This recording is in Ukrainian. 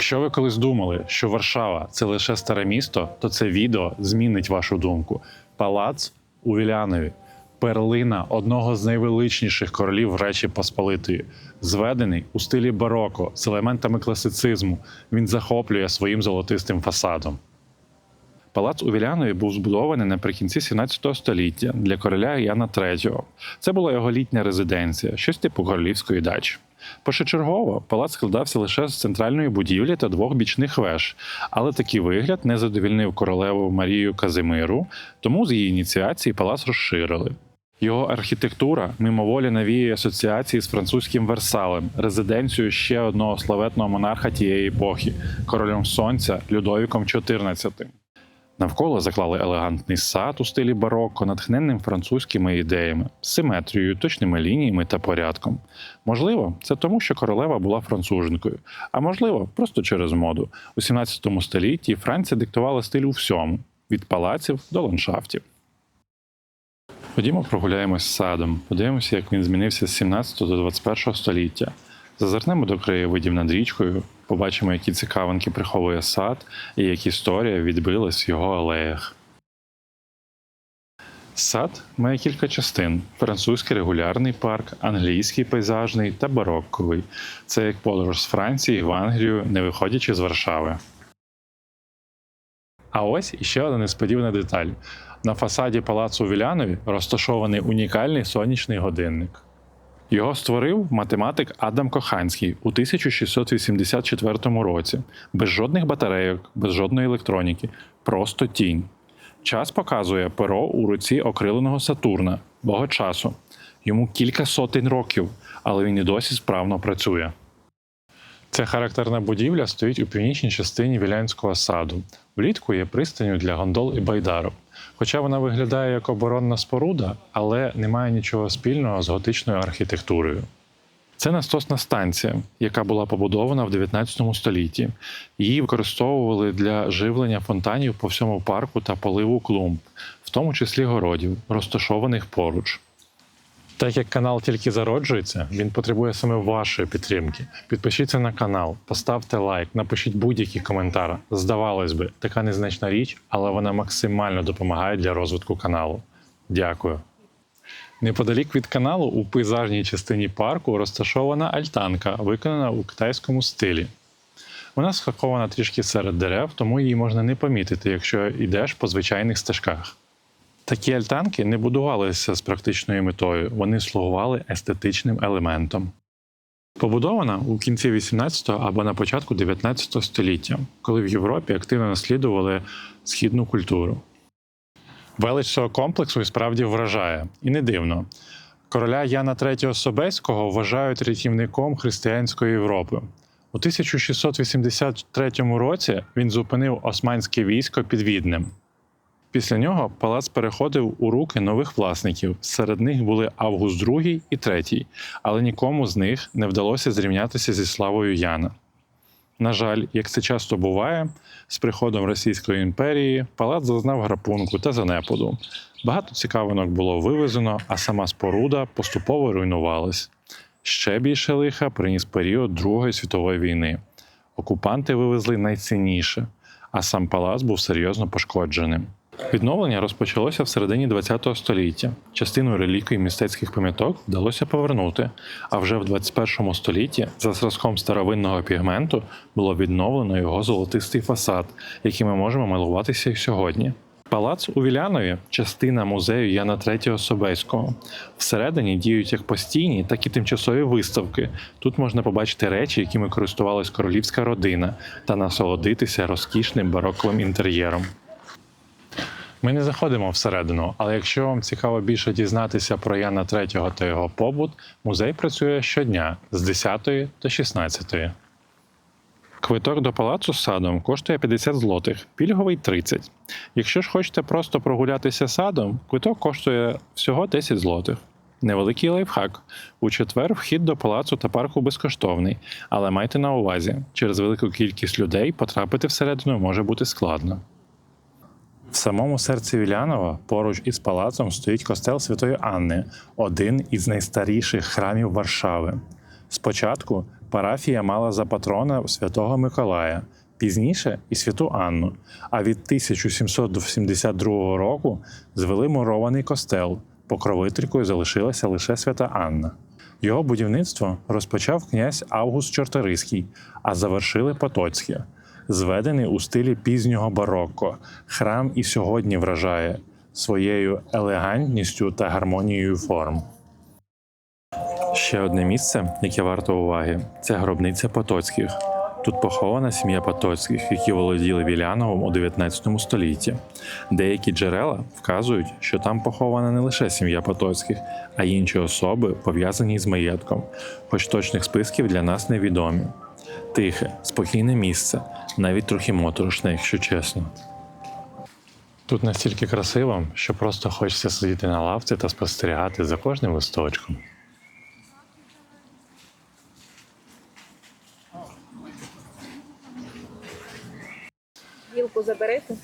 Якщо ви колись думали, що Варшава це лише старе місто, то це відео змінить вашу думку. Палац у Вілянові, перлина одного з найвеличніших королів Речі Посполитої, зведений у стилі бароко з елементами класицизму. Він захоплює своїм золотистим фасадом. Палац у Вілянові був збудований наприкінці 17 століття для короля Яна III. Це була його літня резиденція, щось типу королівської дачі. Першочергово палац складався лише з центральної будівлі та двох бічних веж, але такий вигляд не задовільнив королеву Марію Казимиру, тому з її ініціації палац розширили. Його архітектура мимоволі навіює асоціації з французьким Версалем, резиденцією ще одного славетного монарха тієї епохи королем сонця Людовіком XIV. Навколо заклали елегантний сад у стилі бароко, натхненним французькими ідеями, симетрією, точними лініями та порядком. Можливо, це тому, що королева була француженкою, а можливо, просто через моду. У 17 столітті Франція диктувала стиль у всьому від палаців до ландшафтів. Ходімо прогуляємось садом, подивимося, як він змінився з 17 до 21 століття. Зазирнемо до краєвидів над річкою, побачимо, які цікавинки приховує сад і як історія відбилась в його алеях. Сад має кілька частин: французький регулярний парк, англійський пейзажний та барокковий. Це як подорож з Франції в Англію, не виходячи з Варшави. А ось іще одна несподівана деталь. На фасаді палацу Вілянові розташований унікальний сонячний годинник. Його створив математик Адам Коханський у 1684 році, без жодних батарейок, без жодної електроніки, просто тінь. Час показує перо у руці окриленого Сатурна, бога часу. Йому кілька сотень років, але він і досі справно працює. Ця характерна будівля стоїть у північній частині Вілянського саду. Влітку є пристаню для гондол і байдарок. Хоча вона виглядає як оборонна споруда, але не має нічого спільного з готичною архітектурою. Це насосна станція, яка була побудована в 19 столітті. Її використовували для живлення фонтанів по всьому парку та поливу клумб, в тому числі городів, розташованих поруч. Так як канал тільки зароджується, він потребує саме вашої підтримки. Підпишіться на канал, поставте лайк, напишіть будь-який коментар. Здавалось би, така незначна річ, але вона максимально допомагає для розвитку каналу. Дякую. Неподалік від каналу у пейзажній частині парку розташована альтанка, виконана у китайському стилі. Вона схована трішки серед дерев, тому її можна не помітити, якщо йдеш по звичайних стежках. Такі альтанки не будувалися з практичною метою, вони слугували естетичним елементом. Побудована у кінці 18 або на початку 19 століття, коли в Європі активно наслідували східну культуру. Велич цього комплексу і справді вражає, і не дивно. Короля Яна III Собеського вважають рятівником християнської Європи. У 1683 році він зупинив османське військо під Віднем. Після нього палац переходив у руки нових власників. Серед них були Август II і III, але нікому з них не вдалося зрівнятися зі славою Яна. На жаль, як це часто буває, з приходом Російської імперії палац зазнав грапунку та занепаду. Багато цікавинок було вивезено, а сама споруда поступово руйнувалась. Ще більше лиха приніс період Другої світової війни. Окупанти вивезли найцінніше, а сам палац був серйозно пошкодженим. Відновлення розпочалося в середині ХХ століття. Частину реліквій мистецьких пам'яток вдалося повернути, а вже в 21 столітті за зразком старовинного пігменту було відновлено його золотистий фасад, який ми можемо милуватися і сьогодні. Палац у Вілянові частина музею Яна III Собеського. Всередині діють як постійні, так і тимчасові виставки. Тут можна побачити речі, якими користувалась королівська родина, та насолодитися розкішним бароковим інтер'єром. Ми не заходимо всередину, але якщо вам цікаво більше дізнатися про Яна III та його побут, музей працює щодня з 10 до 16. Квиток до палацу з садом коштує 50 злотих, пільговий 30. Якщо ж хочете просто прогулятися садом, квиток коштує всього 10 злотих. Невеликий лайфхак. У четвер вхід до палацу та парку безкоштовний, але майте на увазі, через велику кількість людей потрапити всередину може бути складно. В самому серці Вілянова поруч із палацом стоїть костел Святої Анни, один із найстаріших храмів Варшави. Спочатку Парафія мала за патрона святого Миколая, пізніше і святу Анну. А від 1772 року звели мурований костел. Покровителькою залишилася лише свята Анна. Його будівництво розпочав князь Август Чорториський, а завершили Потоцькі. Зведений у стилі пізнього барокко, храм і сьогодні вражає своєю елегантністю та гармонією форм. Ще одне місце, яке варто уваги, це гробниця Потоцьких. Тут похована сім'я Потоцьких, які володіли Віляновим у 19 столітті. Деякі джерела вказують, що там похована не лише сім'я Потоцьких, а й інші особи, пов'язані з маєтком, хоч точних списків для нас невідомі. Тихе, спокійне місце, навіть трохи моторошне, якщо чесно. Тут настільки красиво, що просто хочеться сидіти на лавці та спостерігати за кожним листочком. Вілку заберете?